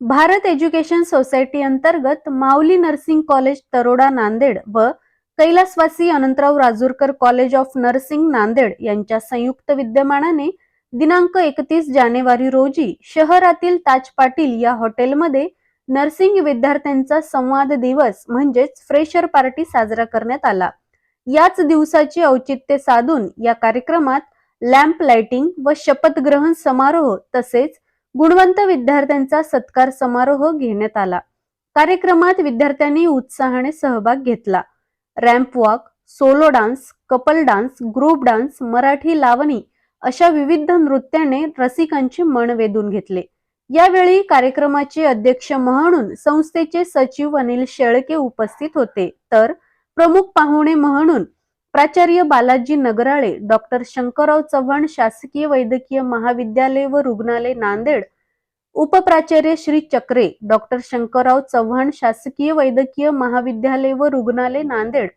Bharat education society अंतर्गत Mauli nursing college Taroda Nanded व कैलासवासी Anantrao Rajurkar college of nursing Nanded यांच्या संयुक्त विद्यमानाने दिनांक एकतीस जानेवारी रोजी शहरातील ताज पाटील या हॉटेलमध्ये नर्सिंग विद्यार्थ्यांचा संवाद दिवस म्हणजेच फ्रेशर पार्टी साजरा करण्यात आला. याच दिवसाचे औचित्य साधून या कार्यक्रमात लॅम्प लाइटिंग व शपथग्रहण समारोह तसेच गुणवंत विद्यार्थ्यांचा सत्कार समारोह घेण्यात आला. कार्यक्रमात विद्यार्थ्यांनी उत्साहाने सहभाग घेतला. Ramp walk solo dance couple dance group dance Marathi lavani अशा विविध नृत्याने रसिकांचे मन वेधून घेतले. यावेळी कार्यक्रमाचे अध्यक्ष म्हणून संस्थेचे सचिव अनिल शेळके उपस्थित होते. तर प्रमुख पाहुणे म्हणून प्राचार्य बालाजी नगराळे डॉक्टर शंकरराव चव्हाण शासकीय वैद्यकीय महाविद्यालय व रुग्णालय नांदेड उपप्राचार्य श्री चक्रे डॉक्टर शंकरराव चव्हाण शासकीय वैद्यकीय महाविद्यालय व रुग्णालय नांदेड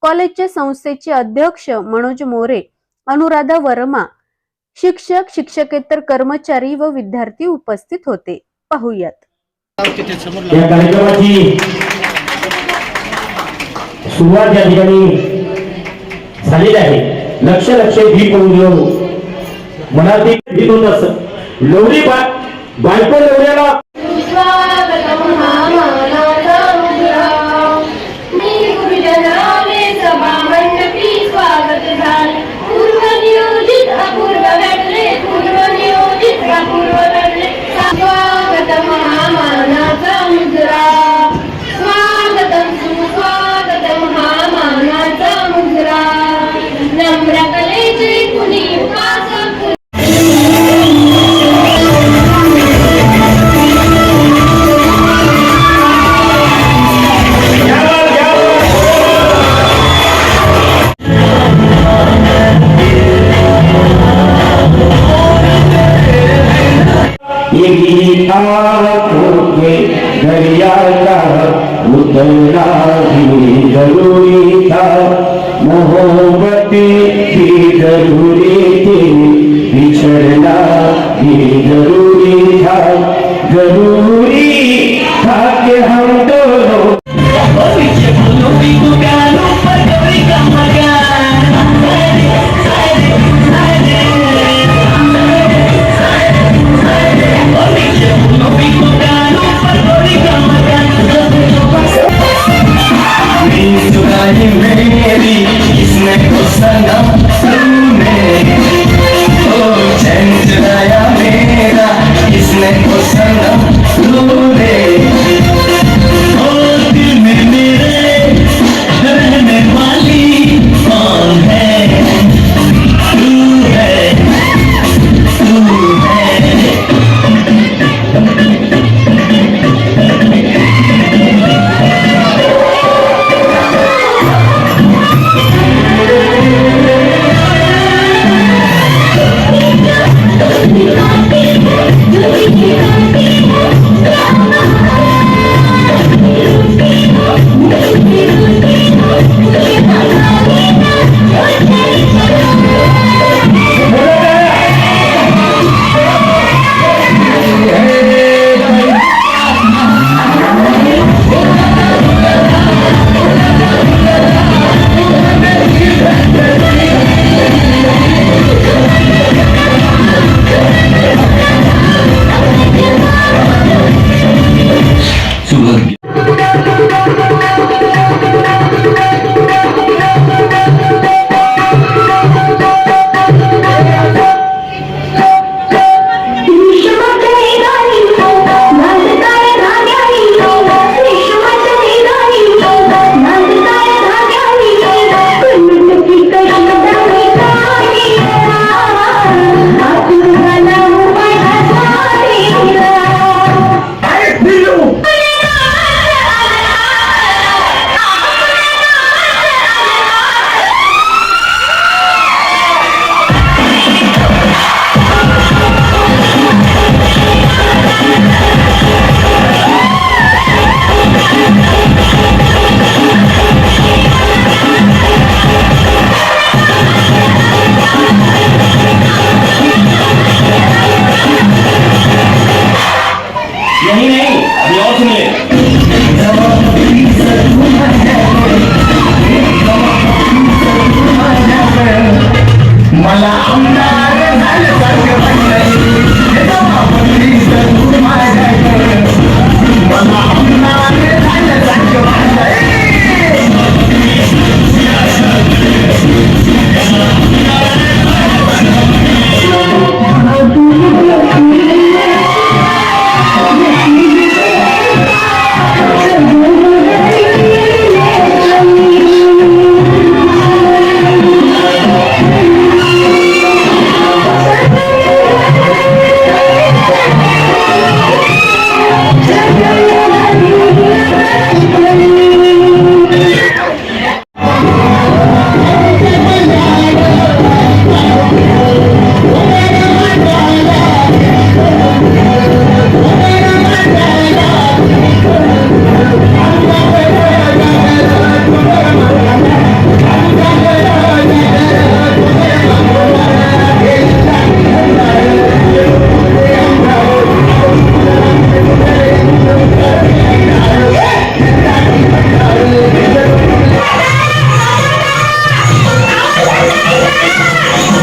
कॉलेजचे संस्थेचे अध्यक्ष मनोज मोरे अनुराधा वर्मा शिक्षक शिक्षकेतर कर्मचारी व विद्यार्थी उपस्थित होते. पाहुयात. सुरुवात या ठिकाणी झालेले आहे. लक्ष लक्ष दीप होऊन देऊ मनातील दीप होत असत लोणी बायको लोण्याला ये गीता के दरिया का उतरना था। मोहब्बत भी जरूरी थी बिछड़ना भी जरूरी था। जरूरी यही नहीं अभी और सुन ले। मला आमदार झालं सारखं बनलं मला Yeah!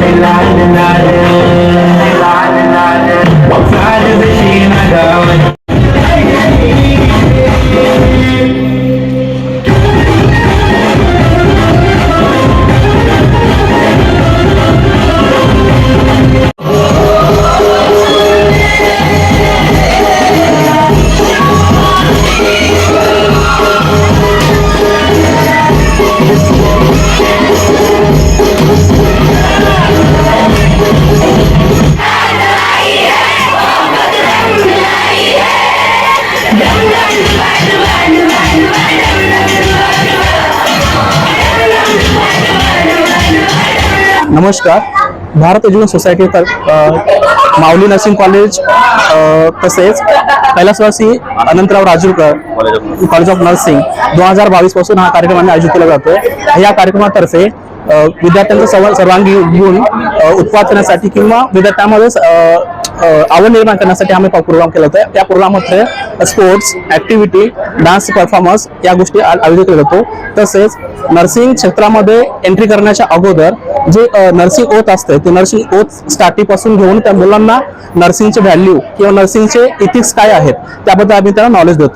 they lie. नमस्कार. Bharat education society Mauli nursing college तसेच कैलासवासी Anantrao Rajurkar college of nursing दोन हजार बावीसपासून हा कार्यक्रम आम्ही आयोजित केला जातो या कार्यक्रमातर्फे विद्यार्थ्यांचा सर्व सर्वांगी घेऊन उत्पादनासाठी किंवा विद्यार्थ्यांमध्ये आवड निर्माण करण्यासाठी आम्ही प्रोग्राम केला होता. त्या प्रोग्राममध्ये स्पोर्ट्स ऍक्टिव्हिटी डान्स परफॉर्मन्स या गोष्टी आयोजित केल्या जातो तसेच नर्सिंग क्षेत्रामध्ये एंट्री करण्याच्या अगोदर जे नर्सिंग ओथ असते ते नर्सिंग ओथ स्टार्टिंगपासून घेऊन त्या मुलांना नर्सिंगचे व्हॅल्यू किंवा नर्सिंगचे इथिक्स काय आहेत त्याबद्दल आम्ही त्यांना नॉलेज देतो.